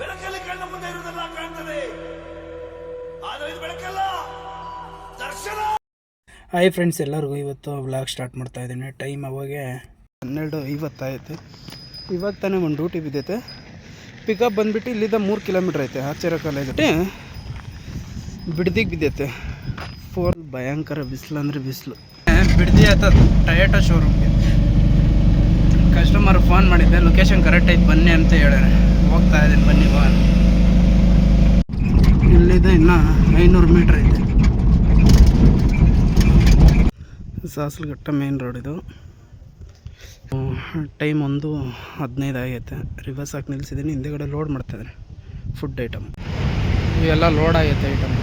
ಬೆಳಕಲ್ಲಿ ಕಣ್ಣ ಮುಂದೆ ಇರುವುದೆಲ್ಲ ಕಾಣ್ತದೆ. ಆದರೆ ಇದು ಬೆಳಕಲ್ಲ ದರ್ಶನ. ಹಾಯ್ ಫ್ರೆಂಡ್ಸ್ ಎಲ್ಲರಿಗೂ ಇವತ್ತು ವ್ಲಾಗ್ ಸ್ಟಾರ್ಟ್ ಮಾಡ್ತಾ ಇದ್ದೀನಿ. ಟೈಮ್ ಅವಾಗೆ ಹನ್ನೆರಡು ಐವತ್ತಾಯಿತು. ಇವಾಗ ತಾನೇ ಒಂದು ಡ್ಯೂಟಿ ಬಿದ್ದೈತೆ. ಪಿಕಪ್ ಬಂದುಬಿಟ್ಟು ಇಲ್ಲಿಂದ ಮೂರು ಕಿಲೋಮೀಟ್ರ್ ಐತೆ. ಆಚಾರ ಕಾಲೇಜ್ ಬಿಡ್ದಿಗೆ ಬಿದ್ದೈತೆ. ಫೋನ್ ಭಯಂಕರ ಬಿಸಿಲು ಅಂದರೆ ಬಿಸಿಲು. ಬಿಡ್ದಿ ಆಯ್ತದ? ಟೊಯೋಟೋ ಶೋರೂಮ್ಗೆ ಕಸ್ಟಮರ್ ಫೋನ್ ಮಾಡಿದ್ದೆ. ಲೊಕೇಶನ್ ಕರೆಕ್ಟ್ ಐತೆ ಬನ್ನಿ ಅಂತ ಹೇಳ್ಯಾರೆ ಹೋಗ್ತಾ ಇದ್ದೀನಿ. ಬನ್ನಿ, ಬಾ. ಇಲ್ಲಿದೆ ಇನ್ನು ಐನೂರು ಮೀಟ್ರ್ ಐತೆ ಸಾಸಲಘಟ್ಟ ಮೇನ್ ರೋಡ್ ಇದು. ಟೈಮ್ ಒಂದು ಹದಿನೈದು ಆಗೈತೆ. ರಿವರ್ಸ್ ಹಾಕಿ ನಿಲ್ಲಿಸಿದ್ದೀನಿ ಹಿಂದೆಗಡೆ ಲೋಡ್ ಮಾಡ್ತಾಯಿದ್ದೀನಿ ಫುಡ್ ಐಟಮ್ ಇವೆಲ್ಲ ಲೋಡ್ ಆಗೈತೆ ಐಟಮ್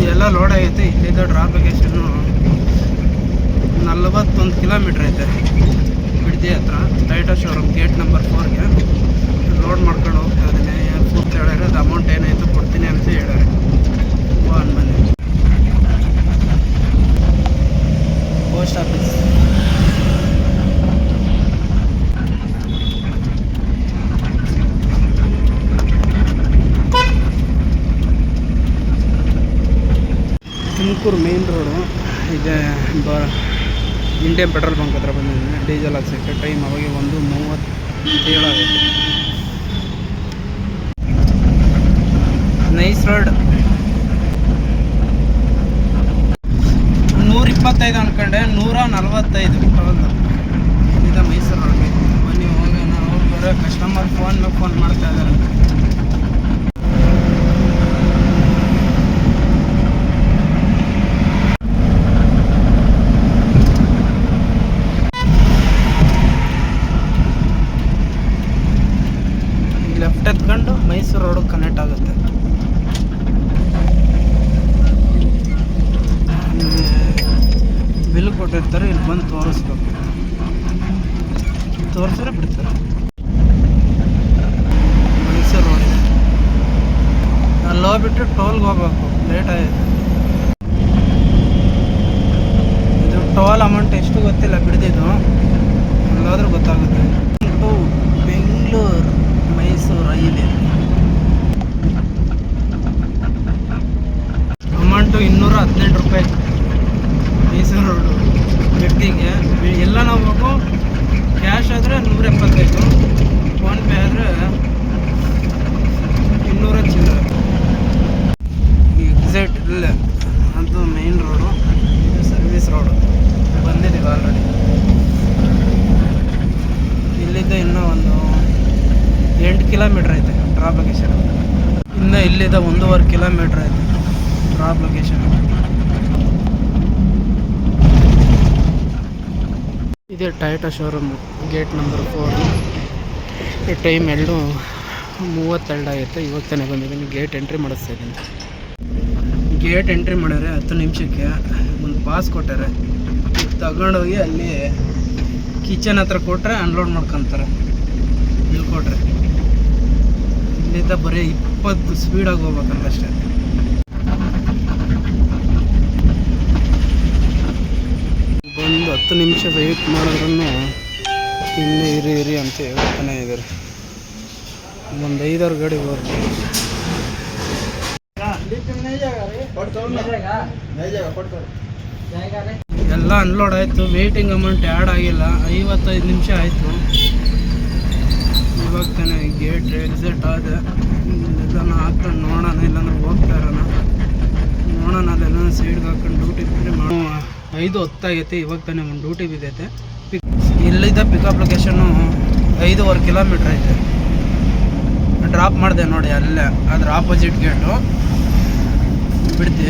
ಇದೆಲ್ಲ ಲೋಡ್ ಆಗೈತೆ. ಇಲ್ಲಿದ್ದ ಡ್ರಾಪ್ ಲೊಕೇಶನ್ನು ನಲ್ವತ್ತೊಂದು ಕಿಲೋಮೀಟ್ರ್ ಐತೆ. ಬಿಡ್ದಿ ಹತ್ರ. ಟೈಟೋ ಶೋರೂಮ್ ಗೇಟ್ ನಂಬರ್ ಫೋರ್ಗೆ ಲೋಡ್ ಮಾಡ್ಕೊಂಡು ಹೋಗ್ತಾ ಇದ್ದೀನಿ. ಫುಡ್ ಹೇಳ್ಯಾರೆ ಅದು ಅಮೌಂಟ್ ಏನಾಯಿತು? ಕೊಡ್ತೀನಿ ಅಂತ ಹೇಳ್ಯಾರೆ. ಫೋನ್ ಬನ್ನಿ. Post office Tumakuru main road ಇದೆ. ಬ ಇಂಡಿಯನ್ ಪೆಟ್ರೋಲ್ ಬಂಕ್ ಹತ್ರ ಬಂದಿದ್ದೀನಿ. ಡೀಸೆಲ್ ಹಾಕ್ಸೋಕ್ಕೆ ಟೈಮ್ ಅವಾಗ ಒಂದು ಮೂವತ್ತೇಳು ಆಗುತ್ತೆ ನೈಸ್ ರೋಡ್. ನೂರ ಇಪ್ಪತ್ತೈದು ಅನ್ಕೊಂಡೆ, ನೂರ ನಲ್ವತ್ತೈದು ಇದು ಮೈಸೂರು ರೋಡ್ಗೆ. ಬನ್ನಿ, ಹೋಗೋಣ ಅವ್ರು ಬರೋ ಕಸ್ಟಮರ್ ಫೋನ್ ಫೋನ್ ಮಾಡ್ತಾ ಇದ್ದಾರೆ ಲೆಫ್ಟ್ ರೋಡ್ ಕನೆಕ್ಟ್ ಆಗುತ್ತೆ. ಬಿಲ್ ಕೊಟ್ಟಿರ್ತಾರೆ, ಇಲ್ಲಿ ಬಂದು ತೋರಿಸ್ಬೇಕು. ತೋರಿಸಿದ್ರೆ ಬಿಡ್ತಾರೆ. ಮೈಸೂರು ರೋಡ್ ಅಲ್ಲಿ ಹೋಗ್ಬಿಟ್ಟು ಟೋಲ್ಗೆ ಹೋಗ್ಬೇಕು ಲೇಟ್ ಆಯಿತು ಇದು ಟೋಲ್ ಅಮೌಂಟ್ ಎಷ್ಟು ಗೊತ್ತಿಲ್ಲ, ಬಿಡ್ದಿದ್ದು. ಹಂಗಾದ್ರೂ ಗೊತ್ತಾಗುತ್ತೆ. To Bengaluru, Mysuru highway amount ಇನ್ನೂರ ಹದಿನೆಂಟು ರೂಪಾಯಿ. ಮೈಸೂರು ರೋಡು ವ್ಯಕ್ತಿಗೆ ಎಲ್ಲ ನಾವು ಹೋಗು ಕ್ಯಾಶ್ ಆದರೆ ನೂರ ಎಪ್ಪತ್ತೈದು ಫೋನ್ಪೇ ಆದರೆ ಇನ್ನೂರ ಚಿಲ್ಲರೆ. ಎಕ್ಸಾಕ್ಟ್ ಇಲ್ಲ. ಅದು ಮೇನ್ ರೋಡು ಇದು ಸರ್ವಿಸ್ ರೋಡು ಬಂದಿದ್ದೀವಿ ಆಲ್ರೆಡಿ ಇಲ್ಲಿದ್ದ ಇನ್ನೂ ಒಂದು ಎಂಟು ಕಿಲೋಮೀಟ್ರ್ ಐತೆ ಡ್ರಾಪ್ ಲೊಕೇಶನ್ ಇನ್ನು ಇಲ್ಲಿದ್ದ ಒಂದೂವರೆ ಕಿಲೋಮೀಟ್ರ್ ಐತೆ. ಡ್ರಾಪ್ ಲೊಕೇಶನ್ ಇದೆ Toyota showroom gate number four time ಎರಡು ಮೂವತ್ತೆರಡು ಆಗಿತ್ತು. ಇವಾಗ ತಾನೇ ಬಂದಿದ್ದೀನಿ. ಗೇಟ್ ಎಂಟ್ರಿ ಮಾಡಿಸ್ತಾ ಇದ್ದೀನಿ. ಗೇಟ್ ಎಂಟ್ರಿ ಮಾಡಿದ್ರೆ ಹತ್ತು ನಿಮಿಷಕ್ಕೆ ಒಂದು ಪಾಸ್ ಕೊಟ್ಟಾರೆ. ತಗೊಂಡೋಗಿ ಅಲ್ಲಿ ಕಿಚನ್ ಹತ್ರ ಕೊಟ್ಟರೆ ಅನ್ಲೋಡ್ ಮಾಡ್ಕೊತಾರೆ. ಇಲ್ಲಿ ಕೊಟ್ರೆ. ಇಲ್ಲಿಂದ ಬರೀ ಇಪ್ಪತ್ತು ಸ್ಪೀಡಾಗಿ ಹೋಗ್ಬೇಕಂತಷ್ಟೇ ಬಂದು ಹತ್ತು ನಿಮಿಷ ವೆಯ್ಟ್ ಮಾಡಿದ್ರೂ ಇಲ್ಲಿ ಇರಿ ಇರಿ ಅಂತ ಹೇಳ್ತಾನೆ ಇದ್ದಾರೆ ಒಂದು ಐದಾರು ಗಾಡಿ ಹೋದ್ರು ಎಲ್ಲ ಅನ್ಲೋಡ್ ಆಯಿತು ವೇಟಿಂಗ್ ಅಮೌಂಟ್ ಆ್ಯಡ್ ಆಗಿಲ್ಲ, ಐವತ್ತೈದು ನಿಮಿಷ ಆಯಿತು. ಇವಾಗ ತಾನೇ ಗೇಟ್ ಎಕ್ಸಿಟ್ ಆದ. ಇದನ್ನು ಹಾಕ್ಕೊಂಡು ನೋಡೋಣ, ಇಲ್ಲಾಂದ್ರೆ ಹೋಗ್ತಾ ಇರೋಣ. ನೋಡೋಣ ಅದೆಲ್ಲ ಸೈಡ್ಗೆ ಹಾಕೊಂಡು ಡ್ಯೂಟಿ ಫ್ರೀ ಮಾಡೋ ಐದು ಹೊತ್ತಾಗೈತೆ, ಇವಾಗ ತಾನೇ ಒಂದು ಡ್ಯೂಟಿ ಬಿದ್ದೈತೆ. ಪಿಕ್ ಇಲ್ಲಿದ್ದ ಪಿಕಪ್ ಲೊಕೇಶನ್ನು ಐದೂವರೆ ಕಿಲೋಮೀಟ್ರ್ ಐತೆ. ಡ್ರಾಪ್ ಮಾಡಿದೆ ನೋಡಿ ಅಲ್ಲೇ, ಅದ್ರ ಆಪೋಸಿಟ್ ಗೇಟು ಬಿಡ್ತಿ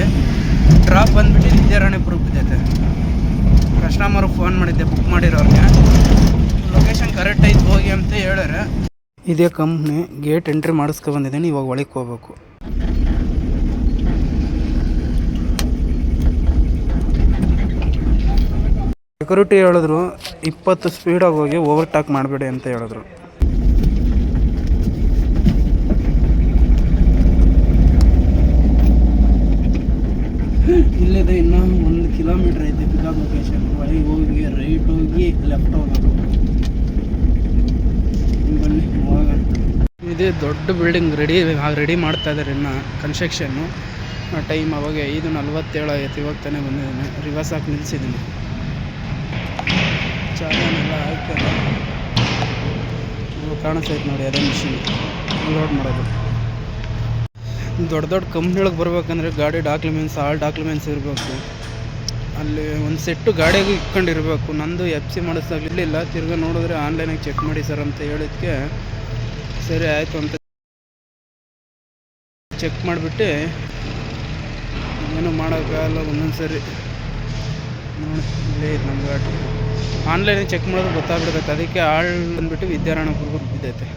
ಡ್ರಾಪ್ ಬಂದ್ಬಿಟ್ಟು ವಿದ್ಯಾರಾಣಿಪುರ ಬಿದ್ದೈತೆ. ಕಸ್ಟಮರ್ ಫೋನ್ ಮಾಡಿದ್ದೆ ಬುಕ್ ಮಾಡಿರೋರಿಗೆ. ಲೊಕೇಶನ್ ಕರೆಕ್ಟ್ ಐತೆ ಹೋಗಿ ಅಂತ ಹೇಳಾರೆ ಇದೇ ಕಂಪ್ನಿ ಗೇಟ್ ಎಂಟ್ರಿ ಮಾಡಿಸ್ಕೊ ಬಂದಿದ್ದೀನಿ, ಇವಾಗ ಒಳಗೆ ಹೋಗ್ಬೇಕು. ಸೆಕ್ಯೂರಿಟಿ ಹೇಳಿದ್ರು, ಇಪ್ಪತ್ತು ಸ್ಪೀಡಾಗಿ ಹೋಗಿ ಓವರ್ಟಾಕ್ ಮಾಡಬೇಡಿ ಅಂತ ಹೇಳಿದ್ರು. ಇಲ್ಲಿದೆ ಇನ್ನೂ ಒಂದು ಕಿಲೋಮೀಟ್ರ್ ಐತೆ ಪಿಕಪ್ ಲೊಕೇಶನ್ ಒಳಗೆ ಹೋಗಿ ರೈಟ್ ಹೋಗಿ ಲೆಫ್ಟ್ ಹೋಗಬೇಕು ಬನ್ನಿ ಇದೇ ದೊಡ್ಡ ಬಿಲ್ಡಿಂಗ್ ರೆಡಿ ರೆಡಿ ಮಾಡ್ತಾ ಇದ್ದಾರೆ ಇನ್ನು ಕನ್ಸ್ಟ್ರಕ್ಷನ್ನು ಟೈಮ್ ಅವಾಗ ಐದು ನಲ್ವತ್ತೇಳು ಆಯ್ತು, ಇವಾಗ ತಾನೇ ಬಂದಿದ್ದೀನಿ. ರಿವರ್ಸ್ ಹಾಕಿ ನಿಲ್ಸಿದ್ದೀನಿ. ಹಾಕಲ್ಲ ಇವಾಗ ಕಾಣಿಸ್ತೈತೆ ನೋಡಿ, ಅದೇ ಮಿಷಿನ್ ಲೋಡ್ ಮಾಡೋದು. ದೊಡ್ಡ ದೊಡ್ಡ ಕಂಪ್ನಿಯೊಳಗೆ ಬರ್ಬೇಕಂದ್ರೆ ಗಾಡಿ ಡಾಕ್ಯುಮೆಂಟ್ಸ್ ಆಲ್ ಡಾಕ್ಯುಮೆಂಟ್ಸ್ ಇರಬೇಕು. ಅಲ್ಲಿ ಒಂದು ಸೆಟ್ಟು ಗಾಡಿಗೂ ಇಟ್ಕೊಂಡಿರಬೇಕು ನಂದು ಎಫ್ ಸಿ ಮಾಡಿಸ್ದಾಗಲಿಲ್ಲ ತಿರ್ಗಾ ನೋಡಿದ್ರೆ ಆನ್ಲೈನಾಗೆ ಚೆಕ್ ಮಾಡಿ ಸರ್ ಅಂತ ಹೇಳಿದ್ಕೆ, ಸರಿ ಆಯಿತು ಅಂತ ಚೆಕ್ ಮಾಡಿಬಿಟ್ಟು ಏನೂ ಮಾಡೋಕ್ಕಾಗಲ್ಲ ಒಂದೊಂದು ಸರಿ ನೋಡಿ ನಮ್ಮ ಗಾಡಿ. ಆನ್ಲೈನಾಗಿ ಚೆಕ್ ಮಾಡಿದ್ರೆ ಗೊತ್ತಾಗ್ಬಿಡ್ತೈತೆ. ಅದಕ್ಕೆ ಆಳ್ ಅಂದ್ಬಿಟ್ಟು ಗುರುಗುರು ಬಿದ್ದೈತೆ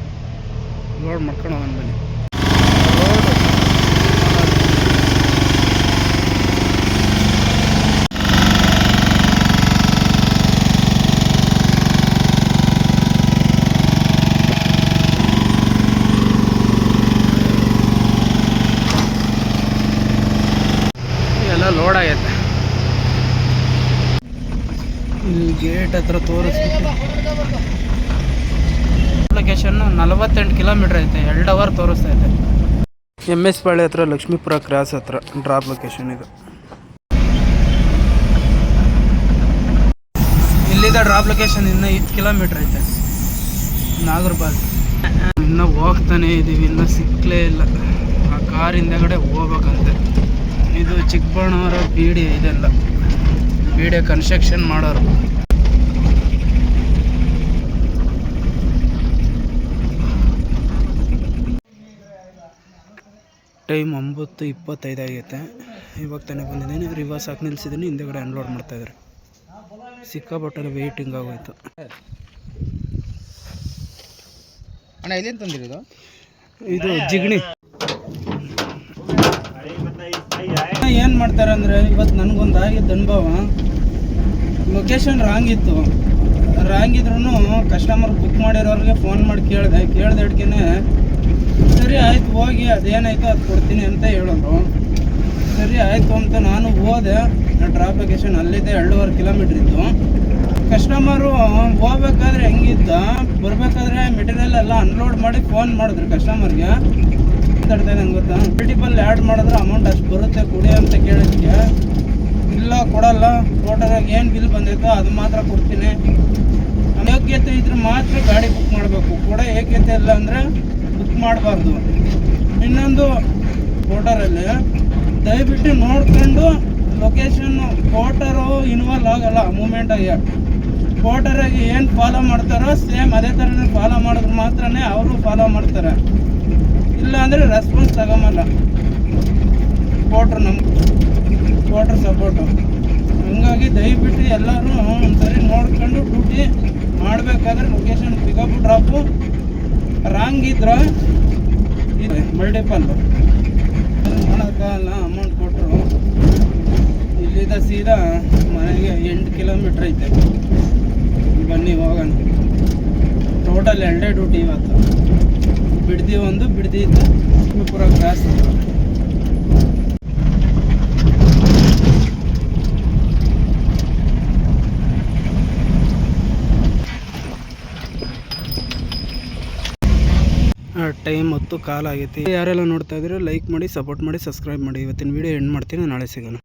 ಲೋಡ್ ಮಾಡ್ಕೊಂಡು ಹೋಗೋಣ ಬನ್ನಿ ರೋಡ್ ಎಲ್ಲ ಲೋಡ್ ಆಗೈತೆ ಇಲ್ಲಿ ಗೇಟ್ ಹತ್ರ ತೋರಿಸ್ಬಿಟ್ಟು. ಲೊಕೇಶನ್ ನಲವತ್ತೆಂಟು ಕಿಲೋಮೀಟರ್ ಐತೆ ಎರಡು ಅವರ್ ತೋರಿಸ್ತಾ ಇದೆ. ಎಂ ಎಸ್ ಪಾಳೆ ಹತ್ರ ಲಕ್ಷ್ಮೀಪುರ ಕ್ರಾಸ್ ಹತ್ರ ಡ್ರಾಪ್ ಲೊಕೇಶನ್ ಇದು. ಇಲ್ಲಿಂದ ಡ್ರಾಪ್ ಲೊಕೇಶನ್ ಇನ್ನೂ ಐದು ಕಿಲೋಮೀಟರ್ ಐತೆ. ನಾಗರ್ಬಾಲ್. ಇನ್ನೂ ಹೋಗ್ತಾನೆ ಇದೀವಿ ಇನ್ನೂ ಸಿಕ್ಕಲೇ ಇಲ್ಲ. ಆ ಕಾರ್ ಹಿಂದೆಗಡೆ ಹೋಗ್ಬೇಕಂತೆ. ಇದು ಚಿಕ್ಕಬಳ್ಳಾಪುರ ಬಿ ಡಿ ಇದೆಲ್ಲ ಬಿ ಡಿ ಕನ್ಸ್ಟ್ರಕ್ಷನ್ ಮಾಡೋರು. ಟೈಮ್ ಒಂಬತ್ತು ಇಪ್ಪತ್ತೈದು ಆಗೈತೆ. ಇವಾಗ ತಾನೇ ಬಂದಿದ್ದೀನಿ. ರಿವರ್ಸ್ ಹಾಕಿ ನಿಲ್ಸಿದ್ದೀನಿ. ಹಿಂದೆಗಡೆ ಅನ್ಲೋಡ್ ಮಾಡ್ತಾಯಿದ್ದಾರೆ ಸಿಕ್ಕಾಪಟ್ಟೆ ವೆಯ್ಟಿಂಗ್ ಆಗೋಯ್ತು. ಅಣ್ಣ ಇದೇನು ತಂದಿರೋದು? ಇದು ಜಿಗಣಿ. ಏನು ಮಾಡ್ತಾರೆ ಅಂದರೆ ಇವತ್ತು ನನಗೊಂದು ಆಗಿದ್ದ ಅನುಭವ. ಲೊಕೇಶನ್ ರಾಂಗ್ ಇತ್ತು. ರಾಂಗ್ ಇದ್ರೂ ಕಸ್ಟಮರ್ ಬುಕ್ ಮಾಡಿರೋರಿಗೆ ಫೋನ್ ಮಾಡಿ ಕೇಳಿದೆ. ಕೇಳ್ದಡ್ಕೆನೆ ಸರಿ ಆಯ್ತು, ಹೋಗಿ, ಅದೇನಾಯ್ತು ಅದು ಕೊಡ್ತೀನಿ ಅಂತ ಹೇಳೋರು. ಸರಿ ಆಯಿತು ಅಂತ ನಾನು ಹೋದೆ. ಡ್ರಾಪ್ ಲೊಕೇಶನ್ ಅಲ್ಲಿದ್ದೆ ಎರಡೂವರೆ ಕಿಲೋಮೀಟ್ರ್ ಇತ್ತು ಕಸ್ಟಮರು ಹೋಗ್ಬೇಕಾದ್ರೆ ಹೆಂಗಿತ್ತ ಬರಬೇಕಾದ್ರೆ ಮೆಟೀರಿಯಲ್ ಎಲ್ಲ ಅನ್ಲೋಡ್ ಮಾಡಿ ಫೋನ್ ಮಾಡಿದ್ರು ಕಸ್ಟಮರ್ಗೆ ಮಾತಾಡ್ತಾ ನಂಗೆ ಗೊತ್ತಾ? ಮಲ್ಟಿಪಲ್ ಆ್ಯಡ್ ಮಾಡಿದ್ರೆ ಅಮೌಂಟ್ ಅಷ್ಟು ಬರುತ್ತೆ, ಕೊಡಿ ಅಂತ ಕೇಳಿದ್ಕೆ. ಇಲ್ಲ, ಕೊಡಲ್ಲ. ಟೋಟಲಾಗಿ ಏನು ಬಿಲ್ ಬಂದೈತೋ ಅದು ಮಾತ್ರ ಕೊಡ್ತೀನಿ. ಯೋಗ್ಯತೆ ಇದ್ರೆ ಮಾತ್ರ ಗಾಡಿ ಬುಕ್ ಮಾಡಬೇಕು. ಕೂಡ ಏಕ್ಯತೆ ಇಲ್ಲ ಅಂದರೆ ಮಾಡಬಾರ್ದು. ಇನ್ನೊಂದು ಕೋಟರಲ್ಲಿ ದಯವಿಟ್ಟು ನೋಡ್ಕೊಂಡು ಲೊಕೇಶನ್ನು ಫೋಟರು ಇನ್ವಾಲ್ವ್ ಆಗೋಲ್ಲ ಮೂಮೆಂಟಾಗಿ ಫೋಟರಾಗಿ ಏನು ಫಾಲೋ ಮಾಡ್ತಾರೋ ಸೇಮ್ ಅದೇ ಥರನೇ ಫಾಲೋ ಮಾಡಿದ್ರೆ ಮಾತ್ರನೇ ಅವರು ಫಾಲೋ ಮಾಡ್ತಾರೆ. ಇಲ್ಲ ಅಂದರೆ ರೆಸ್ಪಾನ್ಸ್ ತಗೊಂಬಲ್ಲ ಫೋಟ್ರ್ ನಮ್ಮ ಫೋಟ್ರ್ ಸಪೋರ್ಟು ಹಂಗಾಗಿ ದಯವಿಟ್ಟು ಎಲ್ಲರೂ ಒಂದ್ಸರಿ ನೋಡ್ಕೊಂಡು ಡ್ಯೂಟಿ ಮಾಡಬೇಕಾದ್ರೆ ಲೊಕೇಶನ್ ಪಿಕಪ್ ಡ್ರಾಪು ರಾಂಗ್ ಇದ್ರೆ ಇದೆ. ಮಲ್ಟಿಪಲ್ಲು ಮಾಡೋಕ್ಕಾಗಲ್ಲ ಅಮೌಂಟ್ ಕೊಟ್ಟರು ಇಲ್ಲಿಂದ ಸೀದಾ ಮನೆಗೆ ಎಂಟು ಕಿಲೋಮೀಟ್ರ್ ಐತೆ. ಬನ್ನಿ, ಹೋಗೋಣ. ಟೋಟಲ್ ಎರಡೇ ಡ್ಯೂಟಿ ಇವತ್ತು. ಬಿಡ್ದಿ ಒಂದು, ಬಿಡ್ದಿ ಇತ್ತು ಕ್ರಾಸ್ ಟೈಮ್ ಕಾಲ ಆಗೈತಿ. ಯಾರೆಲ್ಲ ನೋಡ್ತಾ ಇದ್ರೆ ಲೈಕ್ ಮಾಡಿ ಸಪೋರ್ಟ್ ಮಾಡಿ ಸಬ್ಸ್ಕ್ರೈಬ್ ಮಾಡಿ. ಇವತ್ತಿನ ವಿಡಿಯೋ ಎಂಡ್ ಮಾಡ್ತೀನಿ. ನಾಳೆ ಸಿಗೋಣ.